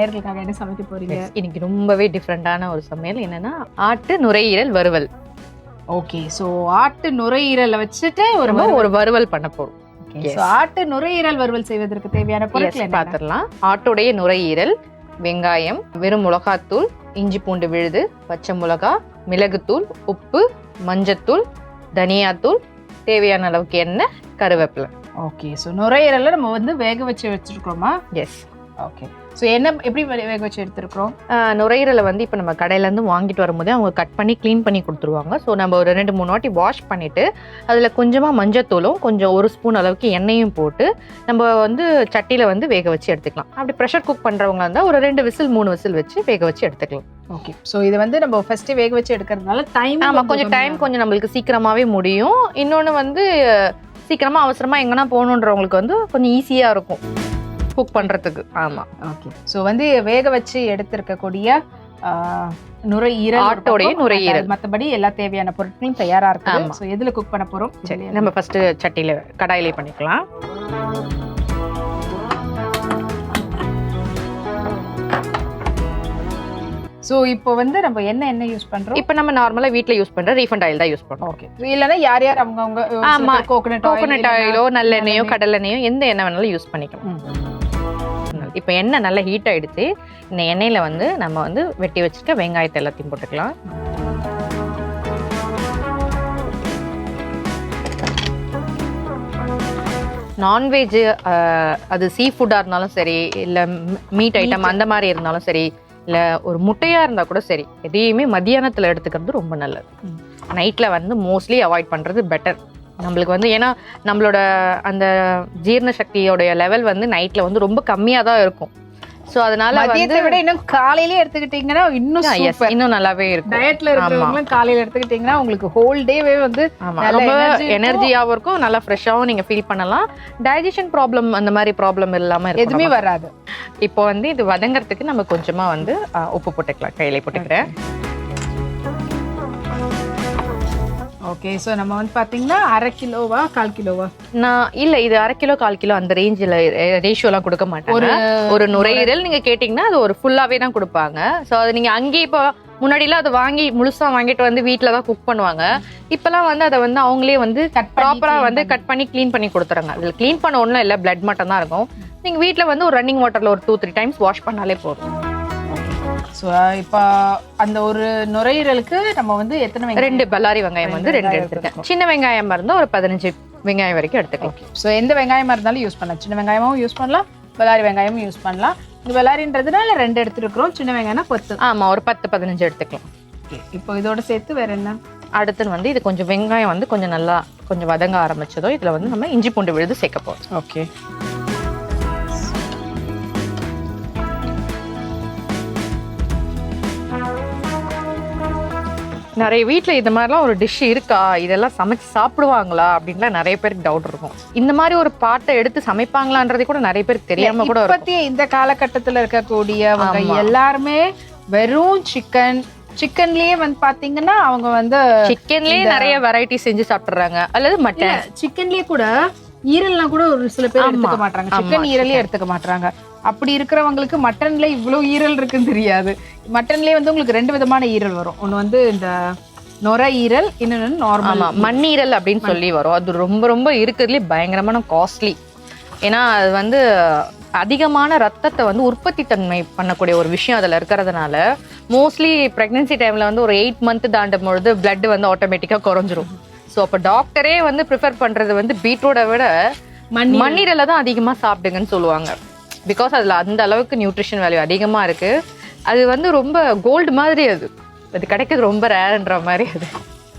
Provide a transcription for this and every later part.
நேர்களுக்காக என்ன சமைக்க போறீங்க? இன்னைக்கு ரொம்பவே டிஃப்ரெண்டான ஒரு சமையல். என்னன்னா ஆட்டு நுரையீரல் வறுவல். ஓகே சோ ஆட்டு நுரையீரலை வச்சுட்டு ஒரு ஒரு வறுவல் பண்ண போறோம். ஆட்டு நுரையீரல் வறுவல் செய்வதற்கு தேவையான பொருட்கள் என்ன பார்த்துடலாம். ஆட்டுடைய நுரையீரல் வெங்காயம் வெறும் மிளகாத்தூள் இஞ்சி பூண்டு விழுது பச்சை மிளகா மிளகுத்தூள் உப்பு மஞ்சத்தூள் தனியாத்தூள் தேவையான அளவுக்கு எண்ணெய் கருவேப்பிலை. ஓகே சோ நுரையீரலை நம்ம வந்து வேக வச்சு வச்சிருக்கோமா எஸ் ஓகே சோ என்ன எப்படி வேக வச்சு எடுத்திருக்கிறோம்? நுரையீரலை வந்து இப்போ நம்ம கடையிலேருந்து வாங்கிட்டு வரும்போதே அவங்க கட் பண்ணி க்ளீன் பண்ணி கொடுத்துருவாங்க. ஸோ நம்ம ஒரு ரெண்டு மூணு வாட்டி வாஷ் பண்ணிவிட்டு அதில் கொஞ்சமாக மஞ்சத்தூளும் கொஞ்சம் ஒரு ஸ்பூன் அளவுக்கு எண்ணெயும் போட்டு நம்ம வந்து சட்டியில் வந்து வேக வச்சு எடுத்துக்கலாம். அப்படி ப்ரெஷர் குக் பண்ணுறவங்க இருந்தால் ஒரு ரெண்டு விசில் மூணு விசில் வச்சு வேக வச்சு எடுத்துக்கலாம். ஓகே சோ இது வந்து நம்ம ஃபர்ஸ்ட் வேக வச்சு எடுக்கிறதுனால டைம் ஆமாம் கொஞ்சம் டைம் கொஞ்சம் நம்மளுக்கு சீக்கிரமாகவே முடியும். இன்னொன்று வந்து சீக்கிரமாக அவசரமாக எங்கன்னா போகணுன்றவங்களுக்கு வந்து கொஞ்சம் ஈஸியாக இருக்கும். குக் பண்ணுறதுக்கு ஆமாம் ஓகே சோ வந்து வேக வச்சு எடுத்திருக்கக்கூடிய நுரையீரல் ஆட்டோடைய நுரையீரல். மத்தபடி எல்லா தேவையான பொருட்களும் தயாரா இருக்கு. சோ எதுல குக் பண்ண போறோம்? சரி நம்ம ஃபஸ்ட்டு சட்டியில் கடாயிலே பண்ணிக்கலாம். சோ இப்போ வந்து நம்ம என்ன என்ன யூஸ் பண்றோம்? இப்போ நம்ம நார்மலாக வீட்டில் யூஸ் பண்ணுற ரீஃபண்ட் ஆயில் தான் யூஸ் பண்ணுறோம் ஓகே இல்லனா யார் யார் அவங்க அவங்க ஆமா. கோகனட் கோகோனட் ஆயிலோ நல்லெண்ணெயோ கடலெண்ணெயோ எந்த எண்ணெய் வேணாலும் யூஸ் பண்ணிக்கலாம். இப்போ எண்ணெய் நல்லா ஹீட் ஆயிடுச்சு. இந்த எண்ணெயில் வந்து நம்ம வந்து வெட்டி வச்சிருக்க வெங்காயத்தை எல்லாத்தையும் போட்டுக்கலாம். நான்வெஜ் அது சீ ஃபுட்டாக இருந்தாலும் சரி இல்லை மீட் ஐட்டம் அந்த மாதிரி இருந்தாலும் சரி இல்லை ஒரு முட்டையாக இருந்தால் கூட சரி எதையுமே மதியானத்தில் எடுத்துக்கிறது ரொம்ப நல்லது. நைட்டில் வந்து மோஸ்ட்லி அவாய்ட் பண்ணுறது பெட்டர் நம்மளுக்கு வந்து ஏன்னா நம்மளோட அந்த ஜீரண சக்தியோடைய லெவல் வந்து நைட்டில் வந்து ரொம்ப கம்மியாக தான் இருக்கும். ஸோ அதனால வந்து மதியத்தை விட இன்னும் காலையில எடுத்துக்கிட்டீங்கன்னா இன்னும் இன்னும் நல்லாவே இருக்கும். டயட்ல இருக்கிறவங்களும் காலையில எடுத்துக்கிட்டீங்கன்னா உங்களுக்கு ஹோல் டேவே வந்து ரொம்ப energy இருக்கும். எனர்ஜியாகவும் இருக்கும் நல்லா ஃப்ரெஷ்ஷாகவும் நீங்கள் ஃபீல் பண்ணலாம். டைஜஷன் ப்ராப்ளம் அந்த மாதிரி ப்ராப்ளம் இல்லாமல் இருக்கும் எதுவுமே. வராது. இப்போ வந்து இது வதங்கறதுக்கு நம்ம கொஞ்சமா வந்து உப்பு போட்டுக்கலாம் கையில போட்டுக்கிறேன். ஓகே சோ நம்ம வந்து பாத்தீங்கன்னா அரை கிலோவா கால் கிலோவா? நான் இல்ல இது அரை கிலோ கால் கிலோ அந்த ரேஞ்சில் ரேஷியோலாம் கொடுக்க மாட்டாங்க. ஒரு நுரையீரல் நீங்க கேட்டிங்கன்னா அது ஒரு ஃபுல்லாவே தான் கொடுப்பாங்க. ஸோ அது நீங்க அங்கேயே இப்போ முன்னாடிலாம் அதை வாங்கி முழுசா வாங்கிட்டு வந்து வீட்டில் தான் குக் பண்ணுவாங்க. இப்போலாம் வந்து அதை வந்து அவங்களே வந்து கட் ப்ராப்பரா வந்து கட் பண்ணி க்ளீன் பண்ணி கொடுத்துறாங்க அதில் க்ளீன் பண்ண ஒன்றும் இல்லை பிளட் மட்டும் தான் இருக்கும். நீங்க வீட்டில் வந்து ஒரு ரன்னிங் வாட்டர்ல ஒரு டூ த்ரீ டைம்ஸ் வாஷ் பண்ணாலே போதும். ஸோ இப்போ அந்த ஒரு நுரையீரலுக்கு நம்ம வந்து எத்தனை வெங்காயம்? ரெண்டு பல்லாரி வெங்காயம் வந்து ரெண்டு எடுத்துருக்கேன் சின்ன வெங்காயமா இருந்தா ஒரு பதினஞ்சு வெங்காயம் வரைக்கும் எடுத்துக்கலாம். ஸோ எந்த வெங்காயமா இருந்தாலும் யூஸ் பண்ணலாம். சின்ன வெங்காயமும் யூஸ் பண்ணலாம். பல்லாரி வெங்காயமும் யூஸ் பண்ணலாம். இந்த பல்லாரின்றதுனால ரெண்டு எடுத்துருக்குறோம். சின்ன வெங்காயம்னா பத்து. ஆமா ஒரு பத்து பதினஞ்சு எடுத்துக்கலாம். இப்போ இதோட சேர்த்து வேற என்ன? அடுத்து வந்து இது கொஞ்சம் வெங்காயம் வந்து கொஞ்சம் நல்லா கொஞ்சம் வதங்க ஆரம்பிச்சதோ இதுல வந்து நம்ம இஞ்சி பூண்டு விழுது சேர்க்க போறோம். ஓகே நிறைய வீட்ல இந்த மாதிரிலாம் ஒரு டிஷ் இருக்கா? இதெல்லாம் சமைச்சு சாப்பிடுவாங்களா? அப்படின்லாம் நிறைய பேருக்கு டவுட் இருக்கும். இந்த மாதிரி ஒரு பாட்டை எடுத்து சமைப்பாங்களான்றதே கூட நிறைய பேருக்கு தெரியாம கூட இருக்கும். இப்பத்திய இந்த காலகட்டத்துல இருக்கக்கூடியவங்க ஆமா. எல்லாருமே வெறும் சிக்கன் சிக்கன்லயே வந்து பாத்தீங்கன்னா அவங்க வந்து சிக்கன்லயே நிறைய வெரைட்டி செஞ்சு சாப்பிடுறாங்க அல்லது மட்டன் சிக்கன்லயே கூட ஈரல்லாம் கூட ஒரு சில பேர். எடுத்துக்க மாட்டாங்க சிக்கன் ஈரலே. எடுத்துக்க மாட்டாங்க அப்படி இருக்கிறவங்களுக்கு மட்டன்ல இவ்வளவு ஈரல் இருக்குன்னு தெரியாது. மட்டன்லயே வந்து உங்களுக்கு ரெண்டு விதமான ஈரல் வரும். ஒன்னு வந்து இந்த நொர ஈரல் இன்னொன்னு நார்மல் மண்ணீரல் அப்படின்னு சொல்லி வரும். அது ரொம்ப ரொம்ப இருக்கிறதுலே பயங்கரமான காஸ்ட்லி ஏன்னா அது வந்து அதிகமான ரத்தத்தை வந்து உற்பத்தி தன்மை பண்ணக்கூடிய ஒரு விஷயம் அதில் இருக்கிறதுனால மோஸ்ட்லி ப்ரெக்னென்சி டைமில் வந்து ஒரு எயிட் மந்த் தாண்டும் பொழுது blood வந்து ஆட்டோமேட்டிக்காக குறைஞ்சிரும். ஸோ அப்போ டாக்டரே வந்து ப்ரிஃபர் பண்ணுறது வந்து பீட்ரூட்டை விட மண்ணி மண்ணீரலை தான் அதிகமாக சாப்பிடுங்கன்னு சொல்லுவாங்க. பிகாஸ் அதில் அந்த அளவுக்கு நியூட்ரிஷன் வேல்யூ அதிகமாக இருக்கு. அது வந்து ரொம்ப கோல்டு மாதிரி அது. அது கிடைக்கிறது ரொம்ப ரேர்ன்ற மாதிரி அது.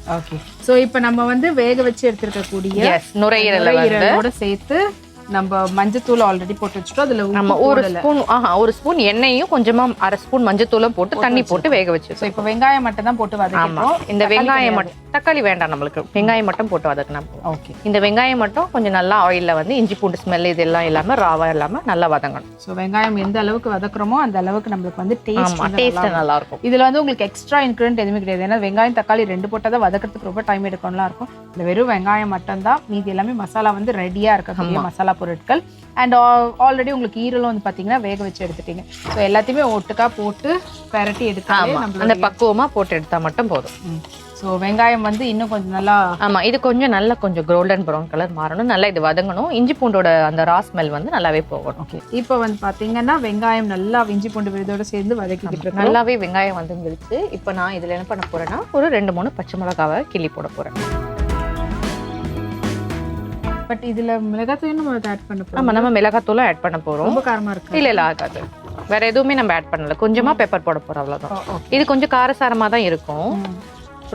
ஓகே சோ இப்போ நம்ம வந்து வேக வச்சு எடுத்திருக்கக்கூடிய நுரையீரலோட சேர்த்து நம்ம மஞ்சத்தூள் ஆல்ரெடி போட்டு வச்சுட்டோம். அதுல நம்ம ஒரு. ஸ்பூன் ஆஹா ஒரு ஸ்பூன் எண்ணெயும் கொஞ்சமா அரை ஸ்பூன் மஞ்சத்தூளும் போட்டு தண்ணி போட்டு வேக வச்சு இப்போ வெங்காயம் மட்டும் தான் போட்டு ஆமா வதக்கிட்டோம் இந்த வெங்காயம் மட்டும் தக்காளி வேண்டாம் நம்மளுக்கு. வெங்காயம் மட்டும் போட்டு வதக்கினா போதும். ஓகே இந்த வெங்காயம் மட்டும் கொஞ்சம் நல்லா ஆயில்ல வந்து இஞ்சி பூண்டு ஸ்மெல் இது எல்லாம் இல்லாம ராவா இல்லாம நல்லா வதங்கணும். சோ வெங்காயம் எந்த அளவுக்கு வதக்குறோமோ அந்த அளவுக்கு நம்மளுக்கு வந்து டேஸ்ட் டேஸ்ட் நல்லா இருக்கும். இதுல வந்து உங்களுக்கு எக்ஸ்ட்ரா இன்க்ரீடியன்ட் எதுவுமே கிடையாது. ஏன்னா வெங்காயம் தக்காளி ரெண்டு போட்டால் தான் வதக்கிறதுக்கு ரொம்ப டைம் எடுக்கணும்லாம் இருக்கும். இந்த வெறும் வெங்காயம் மட்டும் தான் மீதி எல்லாமே மசாலா வந்து ரெடியா இருக்கக்கூடிய மசாலா பொருட்கள். அண்ட் ஆல்ரெடி உங்களுக்கு ஈரலும் வந்து பார்த்தீங்கன்னா வேக வச்சு எடுத்துட்டீங்க. ஸோ எல்லாத்தையுமே ஒட்டுக்கா போட்டு பெரட்டி எடுத்தாலே அந்த நம்மளோட பக்குவமா போட்டு எடுத்தா மட்டும் போதும். ஸோ வெங்காயம் வந்து இன்னும் கொஞ்சம் நல்லா ஆமா இது கொஞ்சம் நல்லா கொஞ்சம் கோல்டன் ப்ரௌன் கலர் மாறணும். நல்லா இது வதங்கணும். இஞ்சி பூண்டோட அந்த ரா ஸ்மெல் வந்து நல்லாவே போகணும். ஓகே இப்போ வந்து பார்த்தீங்கன்னா வெங்காயம் நல்லா இஞ்சி பூண்டு விழுதோட சேர்ந்து வதக்கிக்கிட்டு இருக்கோம். நல்லாவே வெங்காயம் வந்துருச்சு இப்போ நான் இதுல என்ன பண்ண போறேன்னா ஒரு ரெண்டு மூணு பச்சை மிளகாவை கிள்ளி போட போறேன். பட் இதுல மிளகாத்தூள் நம்ம ஆட் பண்ண போறோம். ஆமா நம்ம மிளகாத்தூளும் ஆட் பண்ண போறோம். ரொம்ப காரமா இருக்கு? இல்ல இல்ல ஆகாது. வேற எதுவுமே நம்ம ஆட் பண்ணல. கொஞ்சமா பெப்பர் போட போறோம் அவ்வளவுதான். ஓ, இது கொஞ்சம் காரசாரமா தான் இருக்கும்.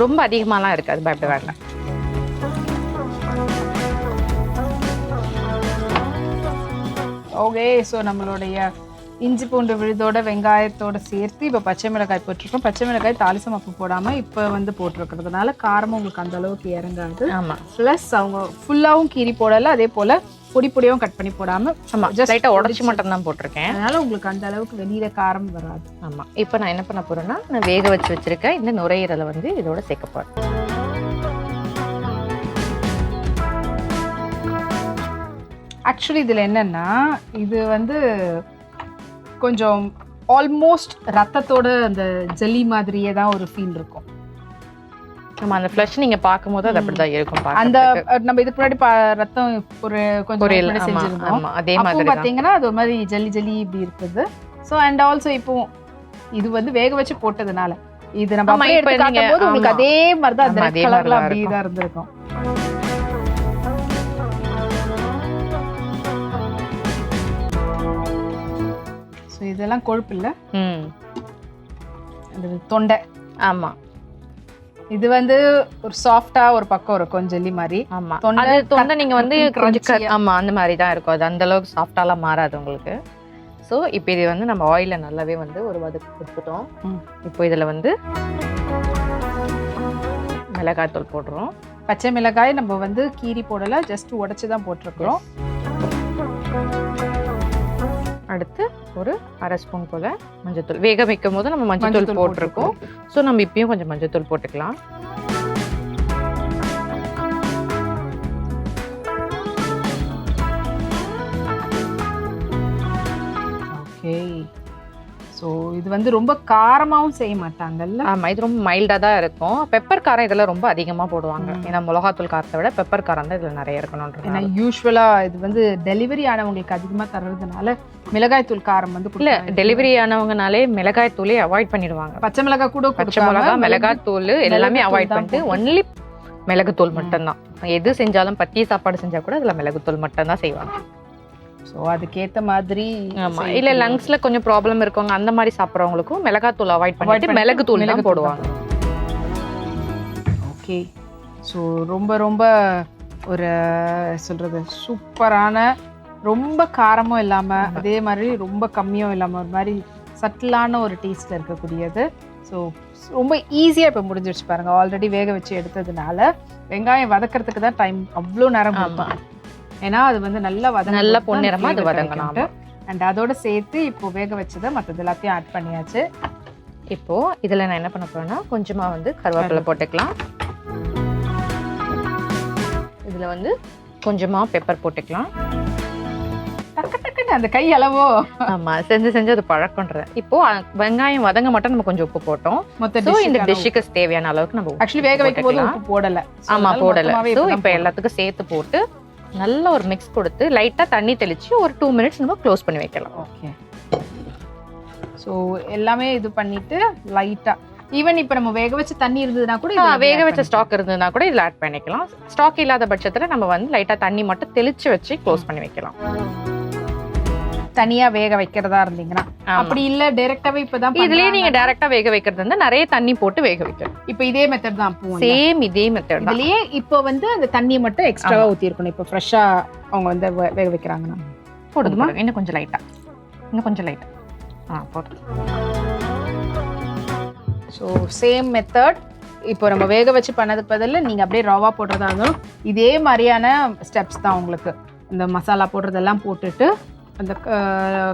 ரொம்ப அதிகமாலாம் இருக்காது பயப்பட வேண்டாம். ஓகே ஸோ நம்மளுடைய இஞ்சி பூண்டு விழுதோட வெங்காயத்தோட சேர்த்து இப்போ பச்சை மிளகாய் போட்டிருக்கோம். பச்சை மிளகாய் தாளிசம் அப்போ போடாமல் இப்போ வந்து போட்டிருக்கிறதுனால காரமும் உங்களுக்கு அந்த அளவுக்கு இறங்காது. ஆமா. ப்ளஸ் அவங்க ஃபுல்லாகவும் கீரி போடலை அதே போல் பொடி பொடியாகவும் கட் பண்ணி போடாமல் ஆமா. Just லைட்டா உடச்சி மட்டும் தான் போட்டிருக்கேன். அதனால உங்களுக்கு அந்த அளவுக்கு வெளியில காரம் வராது. ஆமா. இப்போ நான் என்ன பண்ண போறேன்னா நான் வேக வச்சு வச்சிருக்கேன் இந்த நுரையீரலை வந்து இதோட சேர்க்க போறேன். ஆக்சுவலி இதில் என்னன்னா இது வந்து கொஞ்சம் ஆல்மோஸ்ட் ரத்தத்தோட அந்த ஜெல்லி மாதிரியே தான் ஒரு ஃபீல் இருக்கும். ஆமா அந்த ஃப்ளஷ் நீங்க பார்க்கும்போது அது அப்படிதான் இருக்கும் அந்த நம்ம இதுக்கு முன்னாடி ரத்தம் ஒரு கொஞ்சம் செஞ்சிருந்தோம். அதே மாதிரி தான். பார்த்தீங்கன்னா அது ஒரு மாதிரி ஜல்லி ஜல்லி இப்படி இருக்குது. ஸோ அண்ட் ஆல்சோ இப்போ இது வந்து வேக வச்சு போட்டதுனால இது நம்ம அப்படியே எடுத்து நீங்க- காட்டும் போது உங்களுக்கு. அதே மாதிரி தான் அந்த கலர்ல அப்படியே. தான் இருந்திருக்கும். இதெல்லாம் கொழுப்பு இல்லை ம். அந்த தொண்டை. ஆமா. இது வந்து ஒரு சாஃப்டா ஒரு பக்கம் இருக்கும் ஜெல்லி மாதிரி. ஆமா. தொண்டை அது தொண்டை நீங்க வந்து. ஆமா அந்த மாதிரி தான் இருக்கும். அது அந்த அளவுக்கு சாஃப்டாலாம் மாறாது உங்களுக்கு. ஸோ இப்போ இது வந்து நம்ம ஆயில நல்லாவே வந்து ஒரு வதக்கு கொடுத்துட்டோம். இப்போ இதுல வந்து மிளகாய்த்தூள் போடுறோம். பச்சை மிளகாய் நம்ம வந்து கீரி போடல ஜஸ்ட் உடைச்சு தான் போட்டிருக்கிறோம். அடுத்து ஒரு அரை ஸ்பூன் போல மஞ்சத்தூள். வேக வைக்கும் போது நம்ம மஞ்சத்தூள் மஞ்சத்தூள் போட்டிருக்கோம். ஸோ நம்ம இப்பயும் கொஞ்சம் மஞ்சத்தூள் போட்டுக்கலாம். ஸோ இது வந்து ரொம்ப காரமாவும் செய்ய மாட்டாங்கல்ல ஆமா இது ரொம்ப மைல்டா தான் இருக்கும் பெப்பர் காரம் இதெல்லாம் ரொம்ப அதிகமா போடுவாங்க. ஏன்னா மிளகாத்தூள் காரத்தை விட பெப்பர் காரம் தான் இதுல நிறைய ஏன்னா இருக்கணும்ன்றது யூஸ்வலா இது வந்து டெலிவரி ஆனவங்களுக்கு அதிகமா தர்றதுனால மிளகாய் தூள் காரம் வந்து இல்ல. டெலிவரி ஆனவங்கனாலே மிளகாய் தூளே அவாய்ட் பண்ணிடுவாங்க பச்சை மிளகாய் கூட பச்சை மிளகா மிளகு- மிளகாய் தூள் எல்லாமே மிளகுத்தூள் அவாய்ட் பண்ணிட்டு. ஒன்லி மிளகுத்தூள். மட்டும்தான் எது செஞ்சாலும் பத்திய சாப்பாடு செஞ்சா கூட அதுல மிளகுத்தூள் மட்டும் தான் செய்வாங்க ஸோ அதுக்கேத்த மாதிரி ஆமா. செய்ய இல்ல. லங்ஸ்ல கொஞ்சம் ப்ராப்ளம் இருக்கவங்க அந்த மாதிரி சாப்பிட்றவங்களுக்கும் மிளகாத்தூள் அவாய்ட் பண்ணிட்டு தான் மிளகுத்தூள் போடுவாங்க. ஓகே ஸோ ரொம்ப ரொம்ப ஒரு சொல்றது சூப்பரான ரொம்ப காரமும் இல்லாம அதே மாதிரி ரொம்ப கம்மியும் இல்லாம ஒரு மாதிரி சட்டிலான ஒரு டேஸ்ட்ல இருக்கக்கூடியது. ஸோ ரொம்ப ஈஸியாக இப்போ முடிஞ்சிருச்சு பாருங்க. ஆல்ரெடி வேக வச்சு எடுத்ததுனால வெங்காயம் வதக்கறதுக்கு தான் டைம் அவ்வளோ நேரம் ஆமா. ஏன்னா அது வந்து நல்லா வதங்க நல்ல பொன்னிறமா அது வதங்கணும் அண்ட் அதோட சேர்த்து இப்போ வேக வச்சதை மற்றது எல்லாத்தையும் ஆட் பண்ணியாச்சு. இப்போ இதுல நான் என்ன பண்ண போறேன்னா கொஞ்சமா வந்து கருவேப்பிலை போட்டுக்கலாம். இதுல வந்து கொஞ்சமா பெப்பர் போட்டுக்கலாம். டக்கு டக்குன்னு அந்த கை அளவோ? ஆமா செஞ்சு செஞ்சு அது பழக்கம்ன்ற. இப்போ வெங்காயம் வதங்க மட்டும் நம்ம கொஞ்சம் உப்பு போட்டோம். மொத்த ஸோ இந்த டிஷ்ஷுக்கு தேவையான அளவுக்கு நம்ம ஆக்சுவலி வேக வைக்கும் போது. உப்பு போடல. ஆமா போடல. ஸோ இப்போ. எல்லாத்துக்கும் சேர்த்து போட்டு நல்ல ஒரு மிக்ஸ் கொடுத்து லைட்டா தண்ணி தெளிச்சு ஒரு டூ மினிட்ஸ் நம்ம க்ளோஸ் பண்ணி வைக்கலாம். ஓகே ஸோ எல்லாமே இது பண்ணிட்டு லைட்டா ஈவன் இப்போ நம்ம வேக வச்ச தண்ணி இருந்ததுன்னா கூட வேக வச்ச. ஸ்டாக் இருந்ததுன்னா கூட இதுல ஆட் பண்ணிக்கலாம். ஸ்டாக் இல்லாத பட்சத்துல நம்ம வந்து லைட்டா தண்ணி மட்டும் தெளிச்சு வச்சு க்ளோஸ் பண்ணி வைக்கலாம். தனியா வேக வைக்கிறதா இருந்தீங்கன்னா. அப்படி இல்ல டைரக்டாவே இப்பதான் இதுலயே நீங்க டைரக்டா வேக வைக்கிறது வந்து நிறைய தண்ணி போட்டு வேக வைக்கணும். இப்போ இதே மெத்தட் தான் சேம் இதே மெத்தட் தான். இதுலயே இப்போ வந்து அந்த தண்ணியை மட்டும் எக்ஸ்ட்ராவா ஊத்தி இருக்கணும் இப்போ ஃப்ரெஷ்ஷா அவங்க வந்து வேக வைக்கிறாங்கன்னா? போடுங்க. இன்னும் கொஞ்சம் லைட்டா இன்னும் கொஞ்சம் லைட்டா ஆ போட்டு ஸோ சேம் மெத்தட் இப்போ நம்ம வேக வச்சு பண்ணதுக்கு பதில் நீங்கள் அப்படியே ரவா போடுறதா இருந்தாலும் இதே மாதிரியான ஸ்டெப்ஸ் தான் உங்களுக்கு. இந்த மசாலா போடுறதெல்லாம் போட்டுட்டு அந்த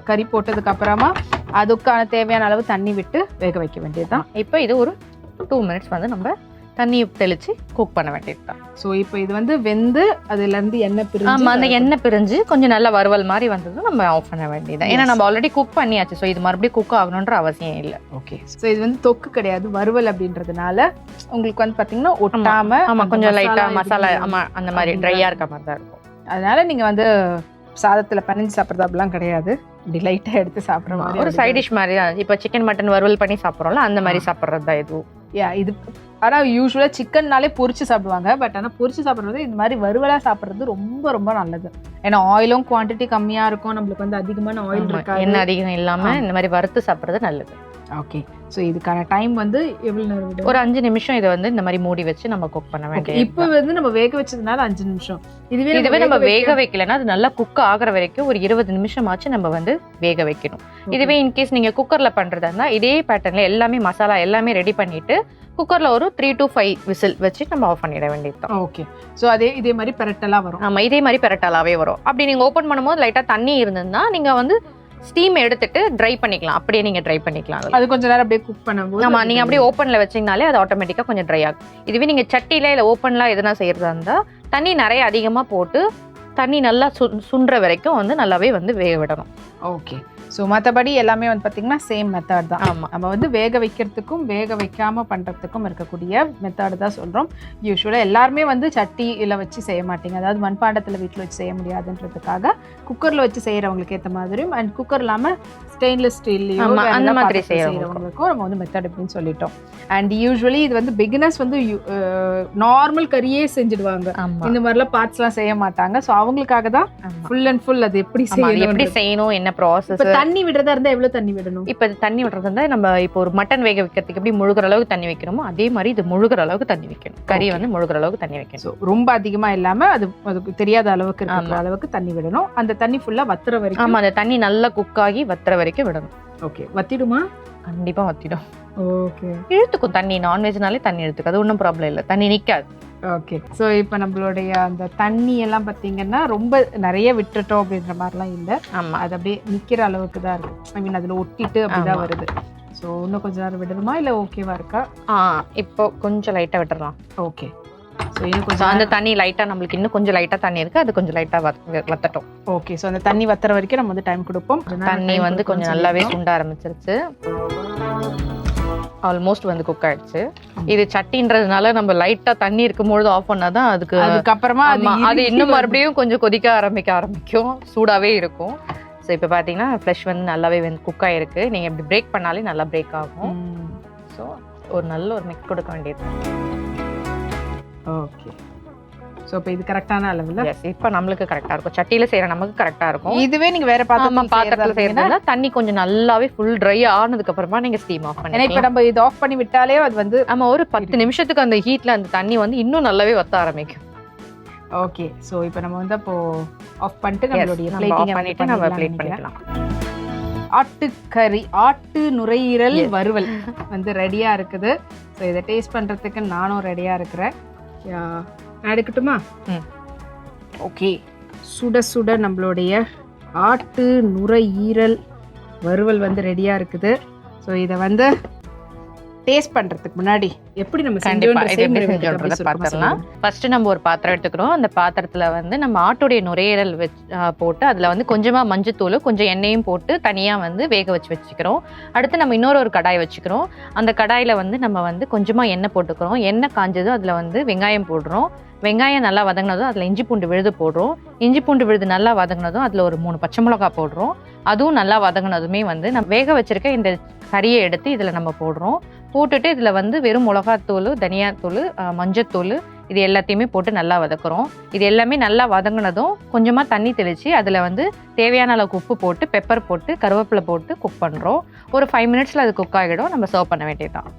கறி போட்டதுக்கு அப்புறமா அதுக்கான தேவையான அளவு தண்ணி விட்டு வேக வைக்க வேண்டியதுதான். இப்போ இது ஒரு டூ மினிட்ஸ் வந்து நம்ம தண்ணி தெளிச்சு குக் பண்ண வேண்டியது தான் ஸோ இப்போ இது வந்து வெந்து அதுல இருந்து எண்ணெய் பிரிஞ்சு ஆமா அந்த எண்ணெய் பிரிஞ்சு கொஞ்சம் நல்ல வறுவல் மாதிரி வந்ததும் நம்ம ஆஃப் பண்ண வேண்டியது ஏன்னா நம்ம ஆல்ரெடி குக் பண்ணியாச்சு. ஸோ இது மறுபடியும் குக் ஆகணுன்ற அவசியம் இல்லை. ஓகே ஸோ இது வந்து தொக்கு கிடையாது. வறுவல் அப்படின்றதுனால உங்களுக்கு வந்து பாத்தீங்கன்னா ஒட்டாம ஆமா அந்த கொஞ்சம் லைட்டா மசாலா மசாலா எதுவுமே ஆமா அந்த மாதிரி அப்படின்ற ட்ரையா இருக்க மாதிரி தான் இருக்கும். அதனால நீங்க வந்து சாதத்துல பனிஞ்சு சாப்பிட்றது அப்படிலாம் கிடையாது. லைட்டா எடுத்து சாப்பிட்ற மாதிரி ஒரு சைட் டிஷ் மாதிரி தான். இப்போ சிக்கன் மட்டன் வறுவல் பண்ணி சாப்பிட்றோம்ல அந்த மாதிரி. சாப்பிட்றது தான் இதுவும் யா இது ஆனா யூஸ்வலா சிக்கன்னாலே பொரிச்சு சாப்பிடுவாங்க. பட் ஆனா பொரிச்சு சாப்பிடுறது இந்த மாதிரி வறுவலா சாப்பிடுறது ரொம்ப ரொம்ப நல்லது. ஏன்னா ஆயிலும் குவாண்டிட்டி கம்மியா இருக்கும். நம்மளுக்கு வந்து அதிகமான ஆயில் இருக்காது. எண்ணெய் அதிகம் இல்லாம ஆ. இந்த மாதிரி வறுத்து சாப்பிட்றது நல்லது. ஓகே ஸோ இதுக்கான டைம் வந்து எவ்வளவு நேரம் ஒரு அஞ்சு நிமிஷம் இதை வந்து இந்த மாதிரி மூடி வச்சு நம்ம குக் பண்ண வேண்டியது இப்போ வந்து நம்ம வேக வச்சதுனால அஞ்சு நிமிஷம். இதுவே இதுவே நம்ம வேக வைக்க- வைக்கலன்னா அது நல்லா குக் ஆகுற வரைக்கும் ஒரு இருபது நிமிஷமாச்சு நம்ம வந்து வேக வைக்கணும். இதுவே இன்கேஸ் நீங்க குக்கர்ல பண்றதா இருந்தா இதே பேட்டர்ன்ல எல்லாமே மசாலா எல்லாமே ரெடி பண்ணிட்டு குக்கர்ல ஒரு த்ரீ டு ஃபைவ் விசில் வச்சு நம்ம ஆஃப் பண்ணிட வேண்டியது ஓகே ஸோ அதே இதே மாதிரி பெரட்டலா வரும். ஆமா இதே மாதிரி பெரட்டாலாவே வரும். அப்படி நீங்க ஓபன் பண்ணும்போது லைட்டா தண்ணி இருந்ததுன்னா நீங்க வந்து ஸ்டீம் எடுத்துட்டு ட்ரை பண்ணிக்கலாம். அப்படியே நீங்க ட்ரை பண்ணிக்கலாம். அது கொஞ்ச நேரம் அப்படியே குக் பண்ணும்போது ஆமா அது நீங்க அப்படியே ஓப்பன்ல வச்சீங்கனாலே அது ஆட்டோமேட்டிக்கா கொஞ்சம் ட்ரை ஆகும். இதுவே நீங்க சட்டில இல்ல ஓப்பன்ல எதுனா செய்யறதா இருந்தா தண்ணி நிறைய அதிகமா போட்டு தண்ணி நல்லா சு- சுண்டுற வரைக்கும் வந்து நல்லாவே வந்து வேக விடணும். ஓகே ஸோ மற்றபடி எல்லாமே வந்து பார்த்தீங்கன்னா சேம் மெத்தட் தான். ஆமா. நம்ம வந்து வேக வைக்கிறதுக்கும் வேக வைக்காம பண்றதுக்கும் இருக்கக்கூடிய மெத்தட் தான் சொல்றோம். யூஸ்வலாக எல்லாருமே வந்து சட்டியில் வச்சு செய்ய மாட்டீங்க. அதாவது மண்பாண்டத்தில் வீட்டில் வச்சு செய்ய முடியாதுன்றதுக்காக குக்கரில் வச்சு செய்யறவங்களுக்கு ஏற்ற மாதிரியும் அண்ட் குக்கர் இல்லாமல் ஸ்டெயின்லெஸ் ஸ்டீல்லையோ அந்த மாதிரி. செய்யறவங்களுக்கும் நம்ம வந்து மெத்தட் அப்படின்னு சொல்லிட்டோம். அண்ட் யூஸ்வலி இது வந்து பிகினர்ஸ் வந்து நார்மல் கறியே செஞ்சுடுவாங்க. இந்த மாதிரிலாம் பார்ட்ஸ்லாம் செய்ய மாட்டாங்க. ஸோ அவங்களுக்காக தான். ஃபுல் அண்ட் ஃபுல் அது எப்படி அது எப்படி செய்யணும் செய்யணும் என்ன ப்ராசஸ் தண்ணி விடுறதா இருந்தா எவ்வளவு தண்ணி விடணும்? இப்ப தண்ணி விடுறது இருந்தா நம்ம இப்போ ஒரு மட்டன் வேக வைக்கிறதுக்கு எப்படி முழுகிற அளவுக்கு தண்ணி வைக்கிறோமோ அதே மாதிரி இது முழுகிற அளவுக்கு தண்ணி வைக்கணும். கறி. வந்து முழுகிற அளவுக்கு தண்ணி வைக்கணும். ரொம்ப அதிகமா இல்லாம அது அதுக்கு தெரியாத அளவுக்கு இருக்கிற. அளவுக்கு தண்ணி விடணும். அந்த தண்ணி ஃபுல்லா வத்துற வரைக்கும் ஆமா அந்த தண்ணி நல்லா குக் ஆகி வத்துற வரைக்கும் விடணும். ஓகே வத்திடுமா? கண்டிப்பா வத்திடும். ஓகே. இழுத்துக்கும். தண்ணி நான்வெஜ்னாலே தண்ணி இழுத்துக்கும். அது ஒன்றும் ப்ராப்ளம் இல்லை. தண்ணி நிக்காது. ஓகே. ஸோ இப்போ நம்மளுடைய அந்த தண்ணி எல்லாம் பார்த்தீங்கன்னா ரொம்ப நிறைய விட்டுட்டோம் அப்படின்ற மாதிரிலாம் இல்லை. ஆமா. அது அப்படியே நிக்கிற அளவுக்கு தான் இருக்கு. ஐ மீன் அதுல ஒட்டிட்டு அப்படிதான். வருது. ஸோ இன்னும் கொஞ்ச நேரம் விடணுமா? இல்லை ஓகேவா இருக்கா? ஆ இப்போ கொஞ்சம் லைட்டா விட்டுறலாம். ஓகே ஸோ இன்னும் கொஞ்சம் அந்த தண்ணி லைட்டா நம்மளுக்கு இன்னும் கொஞ்சம் லைட்டா தண்ணி இருக்கு. அது கொஞ்சம் லைட்டா வத்தட்டும். ஓகே ஸோ அந்த தண்ணி வத்துற வரைக்கும் நம்ம வந்து டைம் கொடுப்போம். தண்ணி வந்து கொஞ்சம் நல்லாவே. சுண்ட ஆரம்பிச்சிருச்சு. ஆல்மோஸ்ட் வந்து குக் ஆயிடுச்சு. இது சட்டின்றதுனால நம்ம லைட்டா தண்ணி இருக்கும்பொழுது ஆஃப் பண்ணாதான் அதுக்கு அதுக்கப்புறமா அது இன்னும் மறுபடியும் கொஞ்சம் கொதிக்க ஆரம்பிக்க ஆரம்பிக்கும். சூடாவே இருக்கும். ஸோ இப்போ பார்த்தீங்கன்னா ஃப்ளஷ் வந்து நல்லாவே வந்து குக் ஆயிருக்கு. நீங்க இப்படி பிரேக் பண்ணாலே நல்லா பிரேக் ஆகும். ஸோ ஒரு நல்ல ஒரு மிக்ஸ் கொடுக்க வேண்டியது. ஓகே ஸோ இப்போ இது கரெக்டான அளவில்? எஸ் இப்போ நம்மளுக்கு கரெக்டா இருக்கும். சட்டியில செய்யற நமக்கு கரெக்டா இருக்கும். இதுவே நீங்க வேற ஆமா பாத்திரத்துல செய்யறதுனா தண்ணி கொஞ்சம் நல்லாவே ஃபுல் ட்ரை ஆனதுக்கு அப்புறமா நீங்க ஸ்டீம் ஆஃப் ஏன்னா இப்ப பண்ணி நம்ம இது ஆஃப் பண்ணி விட்டாலே அது வந்து ஆமா ஒரு பத்து நிமிஷத்துக்கு அந்த ஹீட்ல அந்த தண்ணி வந்து இன்னும் நல்லாவே வத்த ஆரம்பிக்கும். ஓகே ஸோ இப்போ நம்ம வந்து அப்போ ஆஃப் பண்ணிட்டு நம்மளுடைய நம்ம பிளேட்டிங் பண்ணிட்டு நம்ம பிளேட் பண்ணிக்கலாம். ஆட்டுக்கறி ஆட்டு நுரையீரல். வறுவல் வந்து ரெடியா இருக்குது. ஸோ இதை டேஸ்ட் பண்றதுக்கு நானும் ரெடியா இருக்கிறேன். யா, நான் எடுக்கட்டுமா. ஓகே. சுட சுட நம்மளுடைய ஆட்டு நுரையீரல் வறுவல் வந்து ரெடியா இருக்குது. ஸோ இதை வந்து டேஸ்ட் பண்றதுக்கு முன்னாடி எப்படி நம்ம செஞ்சோன்றத பார்த்துடலாம் ஃபர்ஸ்ட் நம்ம ஒரு பாத்திரம் எடுத்துக்கிறோம். அந்த பாத்திரத்துல வந்து நம்ம ஆட்டுடைய நுரையீரல் வச்சு போட்டு அதுல வந்து கொஞ்சமா மஞ்சத்தூள் கொஞ்சம் எண்ணெயும் போட்டு தனியா வந்து வேக வச்சு வச்சுக்கிறோம். அடுத்து நம்ம இன்னொரு ஒரு கடாய் வச்சுக்கிறோம். அந்த கடாயில வந்து நம்ம வந்து கொஞ்சமா எண்ணெய் போட்டுக்கிறோம். எண்ணெய் காஞ்சதும் அதுல வந்து வெங்காயம் போடுறோம். வெங்காயம் நல்லா வதங்கினதும் அதில் இஞ்சி பூண்டு விழுது போடுறோம். இஞ்சி பூண்டு விழுது நல்லா வதங்கினதும் அதில் ஒரு மூணு பச்சை மிளகா போடுறோம். அதுவும் நல்லா வதங்கினதுமே வந்து நம்ம வேக வச்சிருக்க இந்த கறியை எடுத்து இதில் நம்ம போடுறோம். போட்டுட்டு இதில் வந்து வெறும் மிளகாத்தூள் தனியாத்தூள் மஞ்சத்தூள் இது எல்லாத்தையுமே போட்டு நல்லா வதக்குறோம். இது எல்லாமே நல்லா வதங்கினதும் கொஞ்சமாக தண்ணி தெளித்து அதில் வந்து தேவையான அளவுக்கு உப்பு போட்டு பெப்பர் போட்டு கருவேப்பிலை போட்டு குக் பண்ணுறோம் ஒரு ஃபைவ் மினிட்ஸில் அது குக் ஆகிடும். நம்ம சர்வ் பண்ண வேண்டியதுதான்.